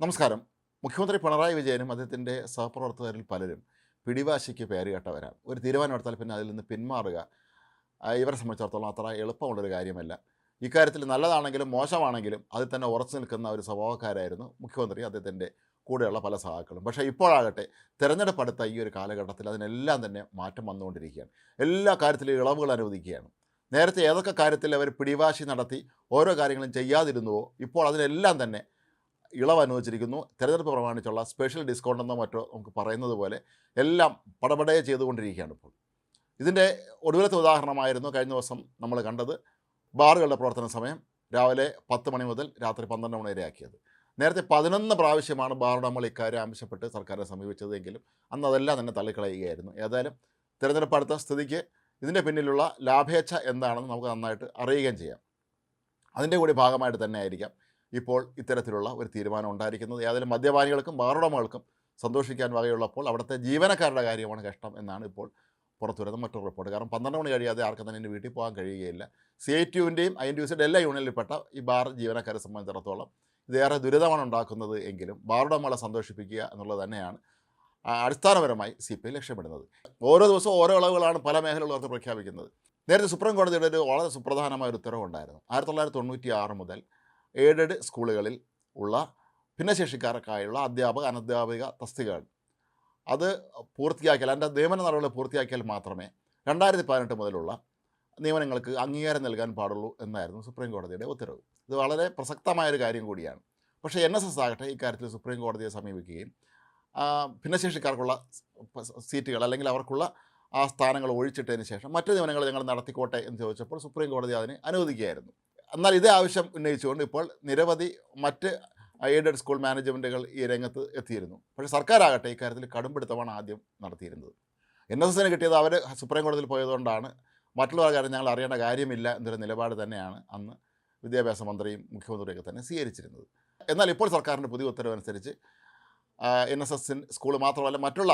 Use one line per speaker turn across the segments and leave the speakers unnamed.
നമസ്കാരം. മുഖ്യമന്ത്രി പിണറായി വിജയനും അദ്ദേഹത്തിന്റെ സഹപ്രവർത്തകരിൽ പലരും പിടിവാശിക്ക് പേരുകേട്ടവരാണ് ഒരു തീരുമാനം എടുത്താൽ പിന്നെ അതിൽ നിന്ന് പിന്മാറുക ഇവരെ സംബന്ധിച്ചിടത്തോളം അത്ര എളുപ്പമുള്ളൊരു കാര്യമല്ല. ഇക്കാര്യത്തിൽ നല്ലതാണെങ്കിലും മോശമാണെങ്കിലും അതിൽ തന്നെ ഉറച്ചു നിൽക്കുന്ന ഒരു സ്വഭാവക്കാരായിരുന്നു മുഖ്യമന്ത്രി അദ്ദേഹത്തിന്റെ കൂടെയുള്ള പല സഹാക്കളും പക്ഷേ ഇപ്പോഴാകട്ടെ തിരഞ്ഞെടുപ്പ് അടുത്ത ഈ ഒരു കാലഘട്ടത്തിൽ അതിനെല്ലാം തന്നെ മാറ്റം വന്നുകൊണ്ടിരിക്കുകയാണ്. എല്ലാ കാര്യത്തിലും ഇളവുകൾ അനുവദിക്കുകയാണ്. നേരത്തെ ഏതൊക്കെ കാര്യത്തിൽ അവർ പിടിവാശി നടത്തി ഓരോ കാര്യങ്ങളും ചെയ്യാതിരുന്നുവോ ഇപ്പോൾ അതിനെല്ലാം തന്നെ ഇളവ് അനുവദിച്ചിരിക്കുന്നു തിരഞ്ഞെടുപ്പ് പ്രമാണിച്ചുള്ള സ്പെഷ്യൽ ഡിസ്കൗണ്ട് എന്നോ മറ്റോ നമുക്ക് പറയുന്നത് പോലെ എല്ലാം പടപടയെ ചെയ്തുകൊണ്ടിരിക്കുകയാണ് ഇപ്പോൾ. ഇതിന്റെ ഒടുവിലത്തെ ഉദാഹരണമായിരുന്നു കഴിഞ്ഞ ദിവസം നമ്മൾ കണ്ടത് ബാറുകളുടെ പ്രവർത്തന സമയം രാവിലെ പത്ത് മണി മുതൽ രാത്രി പന്ത്രണ്ട് മണി വരെ ആക്കിയത്. നേരത്തെ പതിനൊന്ന് പ്രാവശ്യമാണ് നമ്മൾ ഇക്കാര്യം ആവശ്യപ്പെട്ട് സർക്കാരിനെ സമീപിച്ചതെങ്കിലും അന്ന് അതെല്ലാം തന്നെ തള്ളിക്കളയുകയായിരുന്നു. ഏതായാലും തിരഞ്ഞെടുപ്പ് അടുത്ത സ്ഥിതിക്ക് ഇതിന്റെ പിന്നിലുള്ള ലാഭേച്ഛ എന്താണെന്ന് നമുക്ക് നന്നായിട്ട് അറിയുകയും ചെയ്യാം. അതിന്റെ കൂടി ഭാഗമായിട്ട് തന്നെ ആയിരിക്കാം ഇപ്പോൾ ഇത്തരത്തിലുള്ള ഒരു തീരുമാനം ഉണ്ടായിരിക്കുന്നത്. ഏതായാലും മദ്യപാനികൾക്കും ബാറുടമകൾക്കും സന്തോഷിക്കാൻ വകയുള്ളപ്പോൾ അവിടുത്തെ ജീവനക്കാരുടെ കാര്യമാണ് കഷ്ടം എന്നാണ് ഇപ്പോൾ പുറത്തു വരുന്ന മറ്റൊരു റിപ്പോർട്ട്. കാരണം പന്ത്രണ്ട് മണി കഴിയാതെ ആർക്കും തന്നെ വീട്ടിൽ പോകാൻ കഴിയുകയില്ല. സി ഐ ടിയുവിന്റെയും ഐ എൻ ടി എല്ലാ യൂണിയനിൽപ്പെട്ട ഈ ബാർ ജീവനക്കാരെ സംബന്ധിച്ചിടത്തോളം ഇതേറെ ദുരിതമാണ് ഉണ്ടാക്കുന്നത് എങ്കിലും ബാറുടമകളെ സന്തോഷിപ്പിക്കുക എന്നുള്ളത് തന്നെയാണ് അടിസ്ഥാനപരമായി സി പി ഐ ലക്ഷ്യമിടുന്നത്. ഓരോ ദിവസവും ഓരോ ഇളവുകളാണ് പല മേഖലകളർക്ക് പ്രഖ്യാപിക്കുന്നത്. നേരത്തെ സുപ്രീം കോടതിയുടെ ഒരു വളരെ സുപ്രധാനമായ ഒരു ഉത്തരവുണ്ടായിരുന്നു. ആയിരത്തി തൊള്ളായിരത്തി തൊണ്ണൂറ്റി ആറ് മുതൽ എയ്ഡഡ് സ്കൂളുകളിൽ ഉള്ള ഭിന്നശേഷിക്കാർക്കായുള്ള അധ്യാപക അനധ്യാപിക തസ്തികകൾ. അത് പൂർത്തിയാക്കിയാൽ അതിന്റെ നിയമന നടപടികൾ പൂർത്തിയാക്കിയാൽ മാത്രമേ രണ്ടായിരത്തി പതിനെട്ട് മുതലുള്ള നിയമനങ്ങൾക്ക് അംഗീകാരം നൽകാൻ പാടുള്ളൂ എന്നായിരുന്നു സുപ്രീം കോടതിയുടെ ഉത്തരവ്. ഇത് വളരെ പ്രസക്തമായൊരു കാര്യം കൂടിയാണ്. പക്ഷേ എൻ എസ് എസ് ആകട്ടെ ഇക്കാര്യത്തിൽ സുപ്രീം കോടതിയെ സമീപിക്കുകയും ഭിന്നശേഷിക്കാർക്കുള്ള സീറ്റുകൾ അല്ലെങ്കിൽ അവർക്കുള്ള ആ സ്ഥാനങ്ങൾ ഒഴിച്ചിട്ടതിന് ശേഷം മറ്റു നിയമനങ്ങൾ ഞങ്ങൾ നടത്തിക്കോട്ടെ എന്ന് ചോദിച്ചപ്പോൾ സുപ്രീം കോടതി അതിനെ അനുവദിക്കുകയായിരുന്നു. എന്നാൽ ഇതേ ആവശ്യം ഉന്നയിച്ചുകൊണ്ട് ഇപ്പോൾ നിരവധി മറ്റ് എയ്ഡഡ് സ്കൂൾ മാനേജ്മെന്റുകൾ ഈ രംഗത്ത് എത്തിയിരുന്നു. പക്ഷേ സർക്കാരാകട്ടെ ഇക്കാര്യത്തിൽ കടുംപിടുത്തമാണ് ആദ്യം നടത്തിയിരുന്നത്. എൻ എസ് എസിന് കിട്ടിയത് അവർ സുപ്രീം കോടതിയിൽ പോയതുകൊണ്ടാണ്. മറ്റുള്ള കാര്യം ഞങ്ങൾ അറിയേണ്ട കാര്യമില്ല എന്നൊരു നിലപാട് തന്നെയാണ് അന്ന് വിദ്യാഭ്യാസ മന്ത്രിയും മുഖ്യമന്ത്രിയൊക്കെ തന്നെ സ്വീകരിച്ചിരുന്നത്. എന്നാൽ ഇപ്പോൾ സർക്കാരിന്റെ പുതിയ ഉത്തരവനുസരിച്ച് എൻ എസ് എസിൻ സ്കൂൾ മാത്രമല്ല മറ്റുള്ള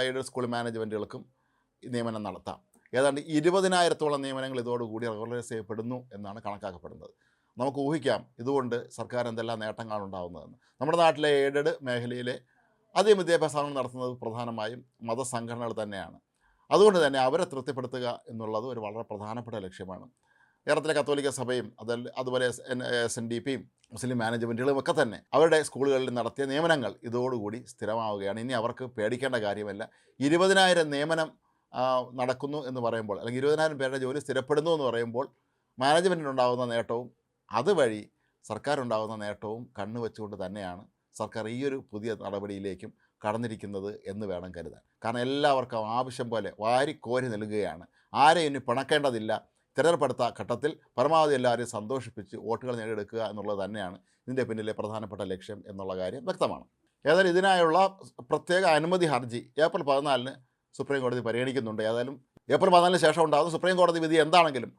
എയ്ഡഡ് സ്കൂൾ മാനേജ്മെന്റുകൾക്കും നിയമനം നടത്താം. ഏതാണ്ട് ഇരുപതിനായിരത്തോളം നിയമനങ്ങൾ ഇതോടുകൂടി റെഗുലറൈസ് ചെയ്യപ്പെടുന്നു എന്നാണ് കണക്കാക്കപ്പെടുന്നത്. നമുക്ക് ഊഹിക്കാം ഇതുകൊണ്ട് സർക്കാർ എന്തെല്ലാം നേട്ടങ്ങളാണ് ഉണ്ടാകുന്നതെന്ന് നമ്മുടെ നാട്ടിലെ എയ്ഡഡ് മേഖലയിലെ അതേ വിദ്യാഭ്യാസങ്ങൾ നടത്തുന്നത് പ്രധാനമായും മതസംഘടനകൾ തന്നെയാണ്. അതുകൊണ്ട് തന്നെ അവരെ തൃപ്തിപ്പെടുത്തുക എന്നുള്ളത് ഒരു വളരെ പ്രധാനപ്പെട്ട ലക്ഷ്യമാണ്. കേരളത്തിലെ കത്തോലിക്ക സഭയും അതൽ അതുപോലെ എസ് എൻ ഡി പിയും മുസ്ലിം മാനേജ്മെന്റുകളും ഒക്കെ തന്നെ അവരുടെ സ്കൂളുകളിൽ നടത്തിയ നിയമനങ്ങൾ ഇതോടുകൂടി സ്ഥിരമാവുകയാണ്. ഇനി അവർക്ക് പേടിക്കേണ്ട കാര്യമല്ല. ഇരുപതിനായിരം നിയമനം നടക്കുന്നു എന്ന് പറയുമ്പോൾ അല്ലെങ്കിൽ ഇരുപതിനായിരം പേരുടെ ജോലി സ്ഥിരപ്പെടുന്നു എന്ന് പറയുമ്പോൾ മാനേജ്മെന്റിനുണ്ടാകുന്ന നേട്ടവും അതുവഴി സർക്കാരുണ്ടാകുന്ന നേട്ടവും കണ്ണു വെച്ചുകൊണ്ട് തന്നെയാണ് സർക്കാർ ഈ ഒരു പുതിയ നടപടിയിലേക്കും കടന്നിരിക്കുന്നത് എന്ന് വേണം കരുതാൻ. കാരണം എല്ലാവർക്കും ആവശ്യം പോലെ വാരിക്കോരി നൽകുകയാണ്. ആരെയും ഇനി പിണക്കേണ്ടതില്ല. തിരഞ്ഞെടുപ്പെടുത്ത ഘട്ടത്തിൽ പരമാവധി എല്ലാവരെയും സന്തോഷിപ്പിച്ച് വോട്ടുകൾ നേടിയെടുക്കുക എന്നുള്ളത് തന്നെയാണ് ഇതിന്റെ പിന്നിലെ പ്രധാനപ്പെട്ട ലക്ഷ്യം എന്നുള്ള കാര്യം വ്യക്തമാണ്. ഏതായാലും ഇതിനായുള്ള പ്രത്യേക അനുമതി ഹർജി ഏപ്രിൽ പതിനാലിന് സുപ്രീം കോടതി പരിഗണിക്കുന്നുണ്ട്. ഏതായാലും ഏപ്രിൽ പതിനാലിന് ശേഷം ഉണ്ടാകുന്ന സുപ്രീം കോടതി വിധി എന്താണെങ്കിലും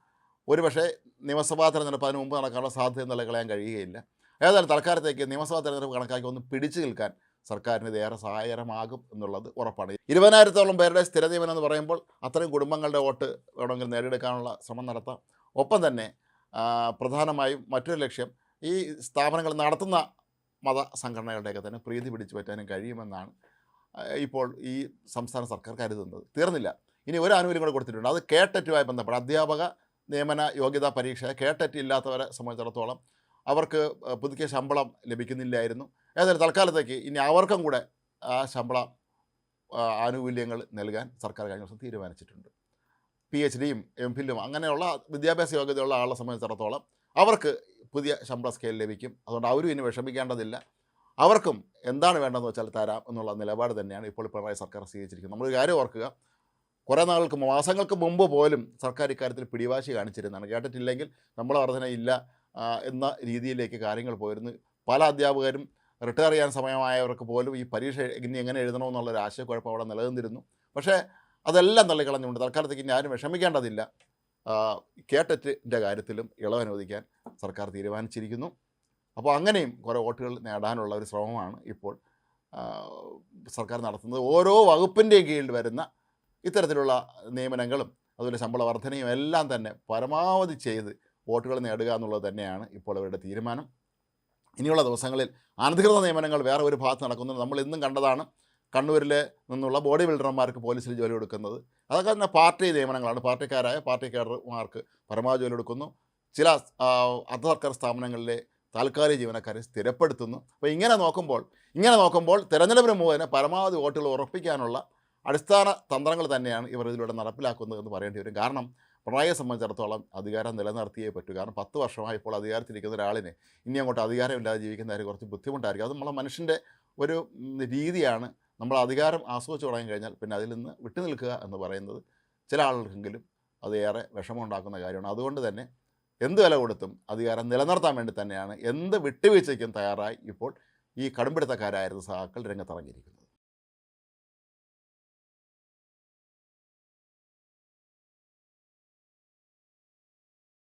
ഒരുപക്ഷെ നിയമസഭാ തെരഞ്ഞെടുപ്പ് അതിന് മുമ്പ് നടക്കാനുള്ള സാധ്യത എന്നുള്ള കളയാൻ കഴിയുകയില്ല. ഏതായാലും തൽക്കാലത്തേക്ക് നിയമസഭാ തെരഞ്ഞെടുപ്പ് കണക്കാക്കി ഒന്ന് പിടിച്ചു നിൽക്കാൻ സർക്കാരിന് ഇത് ഏറെ സഹായകരമാകും എന്നുള്ളത് ഉറപ്പാണ്. ഇരുപതിനായിരത്തോളം പേരുടെ സ്ഥിര നിയമനം എന്ന് പറയുമ്പോൾ അത്രയും കുടുംബങ്ങളുടെ വോട്ട് വേണമെങ്കിൽ നേടിയെടുക്കാനുള്ള ശ്രമം നടത്താം. ഒപ്പം തന്നെ പ്രധാനമായും മറ്റൊരു ലക്ഷ്യം ഈ സ്ഥാപനങ്ങൾ നടത്തുന്ന മത സംഘടനകളുടെയൊക്കെ തന്നെ പ്രീതി പിടിച്ചു പറ്റാനും കഴിയുമെന്നാണ് ഇപ്പോൾ ഈ സംസ്ഥാന സർക്കാർ കരുതുന്നത് തീർന്നില്ല. ഇനി ഒരു ആനുകൂല്യം കൂടെ കൊടുത്തിട്ടുണ്ട്. അത് കേട്ടറ്റുമായി ബന്ധപ്പെട്ട് അധ്യാപക നിയമന യോഗ്യതാ പരീക്ഷ കേട്ടറ്റ് ഇല്ലാത്തവരെ സംബന്ധിച്ചിടത്തോളം അവർക്ക് പുതുക്കിയ ശമ്പളം ലഭിക്കുന്നില്ലായിരുന്നു. ഏതായാലും തൽക്കാലത്തേക്ക് ഇനി അവർക്കും കൂടെ ആ ശമ്പള ആനുകൂല്യങ്ങൾ നൽകാൻ സർക്കാർ കഴിഞ്ഞ ദിവസം തീരുമാനിച്ചിട്ടുണ്ട്. പി എച്ച് ഡിയും എം ഫില്ലും അങ്ങനെയുള്ള വിദ്യാഭ്യാസ യോഗ്യതയുള്ള ആളെ സംബന്ധിച്ചിടത്തോളം അവർക്ക് പുതിയ ശമ്പള സ്കെയിൽ ലഭിക്കും. അതുകൊണ്ട് അവരും ഇനി വിഷമിക്കേണ്ടതില്ല. അവർക്കും എന്താണ് വേണ്ടതെന്ന് വെച്ചാൽ തരാം എന്നുള്ള നിലപാട് തന്നെയാണ് ഇപ്പോൾ പിണറായി സർക്കാർ സ്വീകരിച്ചിരിക്കുന്നത്. നമ്മൾ കാര്യം ഓർക്കുക കുറേ നാളുകൾക്ക് മാസങ്ങൾക്ക് മുമ്പ് പോലും സർക്കാർ ഇക്കാര്യത്തിൽ പിടിവാശി കാണിച്ചിരുന്നതാണ്. കേട്ടിട്ടില്ലെങ്കിൽ നമ്മൾ വർധന ഇല്ല എന്ന രീതിയിലേക്ക് കാര്യങ്ങൾ പോയിരുന്നു. പല അധ്യാപകരും റിട്ടയർ ചെയ്യാൻ സമയമായവർക്ക് പോലും ഈ പരീക്ഷ ഇനി എങ്ങനെ എഴുതണമെന്നുള്ളൊരു ആശയക്കുഴപ്പം അവിടെ നിലനിന്നിരുന്നു. പക്ഷേ അതെല്ലാം തള്ളിക്കളഞ്ഞുകൊണ്ട് തൽക്കാലത്തേക്ക് ഇനി ആരും വിഷമിക്കേണ്ടതില്ല. കേട്ടറ്റിന്റെ കാര്യത്തിലും ഇളവ് അനുവദിക്കാൻ സർക്കാർ തീരുമാനിച്ചിരിക്കുന്നു. അപ്പോൾ അങ്ങനെയും കുറേ വോട്ടുകൾ നേടാനുള്ള ഒരു ശ്രമമാണ് ഇപ്പോൾ സർക്കാർ നടത്തുന്നത്. ഓരോ വകുപ്പിന്റെയും കീഴിൽ വരുന്ന ഇത്തരത്തിലുള്ള നിയമനങ്ങളും അതുപോലെ ശമ്പള വർധനയും എല്ലാം തന്നെ പരമാവധി ചെയ്ത് വോട്ടുകൾ നേടുക എന്നുള്ളത് തന്നെയാണ് ഇപ്പോൾ അവരുടെ തീരുമാനം. ഇനിയുള്ള ദിവസങ്ങളിൽ അനധികൃത നിയമനങ്ങൾ വേറെ ഒരു ഭാഗത്ത് നടക്കുന്നത് നമ്മൾ ഇന്നും കണ്ടതാണ് കണ്ണൂരിൽ നിന്നുള്ള ബോഡി ബിൽഡർമാർക്ക് പോലീസിൽ ജോലി കൊടുക്കുന്നത്. അതൊക്കെ തന്നെ പാർട്ടി നിയമനങ്ങളാണ്. പാർട്ടിക്കാരായ പാർട്ടിക്കാരന്മാർക്ക് പരമാവധി ജോലി കൊടുക്കുന്നു. ചില അർദ്ധ സർക്കാർ സ്ഥാപനങ്ങളിലെ താൽക്കാലിക ജീവനക്കാരെ സ്ഥിരപ്പെടുത്തുന്നു. അപ്പോൾ ഇങ്ങനെ നോക്കുമ്പോൾ ഇങ്ങനെ നോക്കുമ്പോൾ തിരഞ്ഞെടുപ്പിന് മുഖേന പരമാവധി വോട്ടുകൾ ഉറപ്പിക്കാനുള്ള അടിസ്ഥാന തന്ത്രങ്ങൾ തന്നെയാണ് ഇവർ ഇതിലൂടെ നടപ്പിലാക്കുന്നത് എന്ന് പറയേണ്ടി വരും. കാരണം പിണറായിയെ സംബന്ധിച്ചിടത്തോളം അധികാരം നിലനിർത്തിയേ പറ്റൂ. കാരണം പത്ത് വർഷമായി ഇപ്പോൾ അധികാരത്തിലിരിക്കുന്ന ഒരാളിനെ ഇനി അങ്ങോട്ട് അധികാരമില്ലാതെ ജീവിക്കുന്നവർ കുറച്ച് ബുദ്ധിമുട്ടായിരിക്കും. അത് നമ്മളെ മനുഷ്യന്റെ ഒരു രീതിയാണ്. നമ്മൾ അധികാരം ആസ്വദിച്ച് തുടങ്ങി കഴിഞ്ഞാൽ പിന്നെ അതിൽ നിന്ന് വിട്ടുനിൽക്കുക എന്ന് പറയുന്നത് ചില ആളുകൾക്കെങ്കിലും അത് ഏറെ വിഷമമുണ്ടാക്കുന്ന കാര്യമാണ്. അതുകൊണ്ട് തന്നെ എന്ത് വില കൊടുത്തും അധികാരം നിലനിർത്താൻ വേണ്ടി തന്നെയാണ് എന്ത് വിട്ടുവീഴ്ചയ്ക്കും തയ്യാറായി ഇപ്പോൾ ഈ കടുംപിടുത്തക്കാരായിരുന്ന സഹാക്കൾ രംഗത്തിറങ്ങിയിരിക്കുന്നത്.